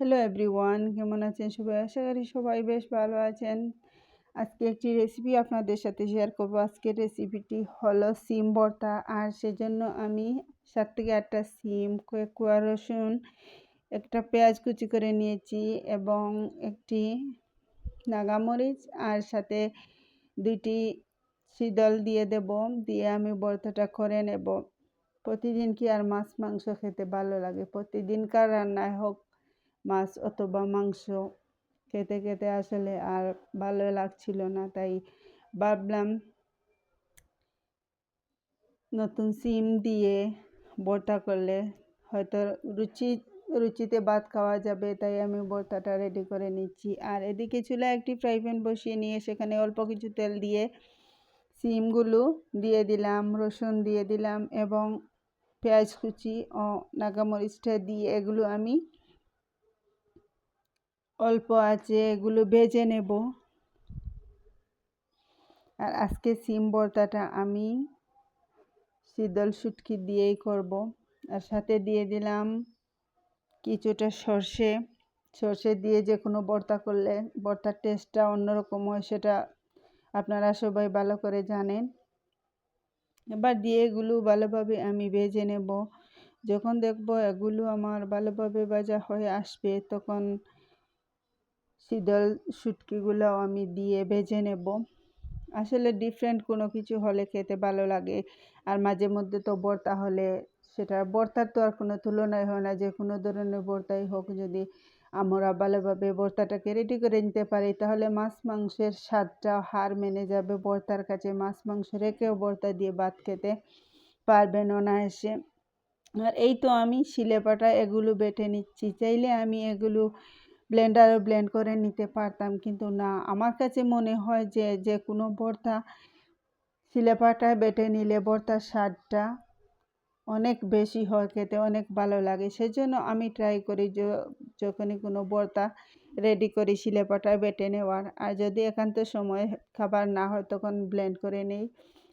Hello everyone কেমন আছেন সবাই? আশা করি সবাই বেশ ভালো আছেন। আজকে একটি রেসিপি আপনাদের সাথে শেয়ার করব। আজকের রেসিপিটি হলো সিম ভর্তা। আর সেজন্য আমি সাত থেকে আটটা সিম, কুয়া রসুন, একটা পেঁয়াজ কুচি করে নিয়েছি এবং একটি নাগামরিচ আর সাথে দুইটি শীতল দিয়ে দেব। দিয়ে আমি ভর্তাটা করে নেব। প্রতিদিন কি আর মাছ, মাংস খেতে ভালো লাগে? প্রতিদিনকার রান্নায় হোক মাছ অথবা মাংস খেতে খেতে আসলে আর ভালো লাগছিল না। তাই ভাবলাম নতুন সিম দিয়ে ভর্তা করলে হয়তো রুচি, রুচিতে ভাত খাওয়া যাবে, তাই আমি ভর্তাটা রেডি করে নিচ্ছি। আর এদিকে চুলা একটি ফ্রাই প্যান বসিয়ে নিয়ে সেখানে অল্প কিছু তেল দিয়ে সিমগুলো দিয়ে দিলাম, রসুন দিয়ে দিলাম এবং পেঁয়াজ কুচি ও নাগামরিচটা দিয়ে এগুলো আমি অল্প আছে, এগুলো ভেজে নেব। আর আজকে সিম ভর্তাটা আমি শীতল শুটকি দিয়েই করব। আর সাথে দিয়ে দিলাম কিছুটা সর্ষে। সর্ষে দিয়ে যে কোনো ভর্তা করলে ভর্তার টেস্টটা অন্যরকম হয়, সেটা আপনারা সবাই ভালো করে জানেন। এবার দিয়ে এগুলো ভালোভাবে আমি ভেজে নেব। যখন দেখব এগুলো আমার ভালোভাবে ভাজা হয়ে আসবে, তখন শীতল শুটকিগুলো আমি দিয়ে ভেজে নেব। আসলে ডিফারেন্ট কোনো কিছু হলে খেতে ভালো লাগে। আর মাঝে মধ্যে তো বর্তা হলে সেটা, বর্তার তো আর কোনো তুলনাই হয় না, যে কোনো ধরনের বর্তাই হোক। যদি আমরা ভালোভাবে বর্তাটাকে রেডি করে নিতে পারি, তাহলে মাছ মাংসের স্বাদটা হার মেনে যাবে বর্তার কাছে। মাছ মাংস রেখেও বর্তা দিয়ে ভাত খেতে পারবেন অনায়াসে। আর এই তো আমি শিলেপাটা এগুলো বেটে নিচ্ছি। চাইলে আমি এগুলো ব্লেন্ডারও ব্লেন্ড করে নিতে পারতাম। কিন্তু না, আমার কাছে মনে হয় যে যে কোনো ভর্তা শিলেপাটায় বেটে নিলে ভর্তার স্বাদটা অনেক বেশি হয় খেতে, অনেক ভালো লাগে। সেজন্য আমি ট্রাই করি যখনই কোনো ভর্তা রেডি করি শিলেপাটায় বেটে নেওয়ার। আর যদি একান্ত সময় খাবার না হয় তখন ব্লেন্ড করে নেই।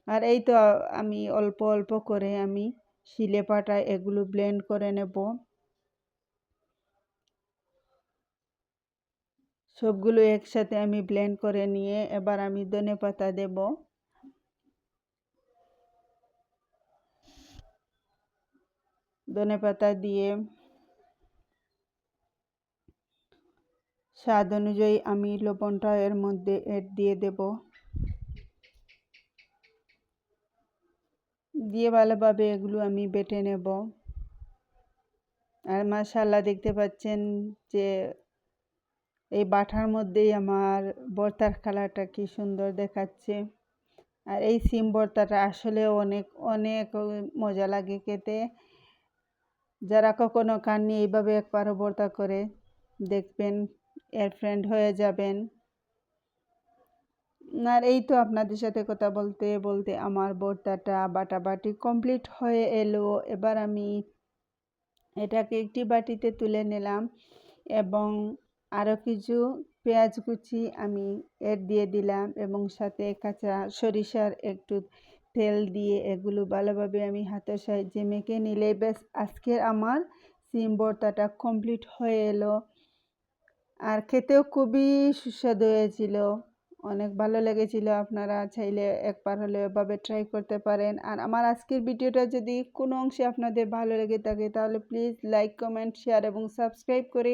আর এই তো আমি অল্প অল্প করে আমি শিলেপাটায় এগুলো ব্লেন্ড করে নেব। সবগুলো একসাথে আমি ব্লেন্ড করে নিয়ে এবার আমি ধনে পাতা দেব। ধনে পাতা দিয়ে স্বাদ অনুযায়ী আমি লবণটা এর মধ্যে এড দিয়ে দেব। দিয়ে ভালোভাবে এগুলো আমি বেটে নেব। আর মাশাল্লাহ দেখতে পাচ্ছেন যে এই বাটার মধ্যেই আমার বর্তার কালারটা কি সুন্দর দেখাচ্ছে। আর এই সিম ভর্তাটা আসলে অনেক অনেক মজা লাগে খেতে। যারা কখনো খাননি এইভাবে একবারও ভর্তা করে দেখবেন, এর ফ্রেন্ড হয়ে যাবেন। আর এই তো আপনাদের সাথে কথা বলতে বলতে আমার ভর্তাটা বাটাবাটি কমপ্লিট হয়ে এলো। এবার আমি এটাকে একটি বাটিতে তুলে নিলাম এবং আরও কিছু পেঁয়াজ কুচি আমি এর দিয়ে দিলাম এবং সাথে কাঁচা সরিষার একটু তেল দিয়ে এগুলো ভালোভাবে আমি হাতের সাহায্যে মেখে নিলে বেশ আজকের আমার সিম ভর্তাটা কমপ্লিট হয়ে এলো। আর খেতেও খুবই সুস্বাদু হয়েছিল। অনেক ভালো লেগেছিল। আপনারা চাইলে একবার হলে এভাবে ট্রাই করতে পারেন। আর আমার আজকের ভিডিওটা যদি কোনো অংশে আপনাদের ভালো লেগে থাকে তাহলে প্লিজ লাইক কমেন্ট শেয়ার এবং সাবস্ক্রাইব করে